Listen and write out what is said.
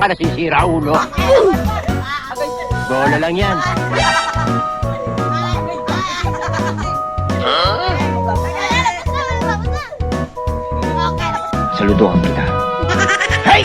Para sisira ulo. Bola lang yan. Saludo Saludohan kita. Hey!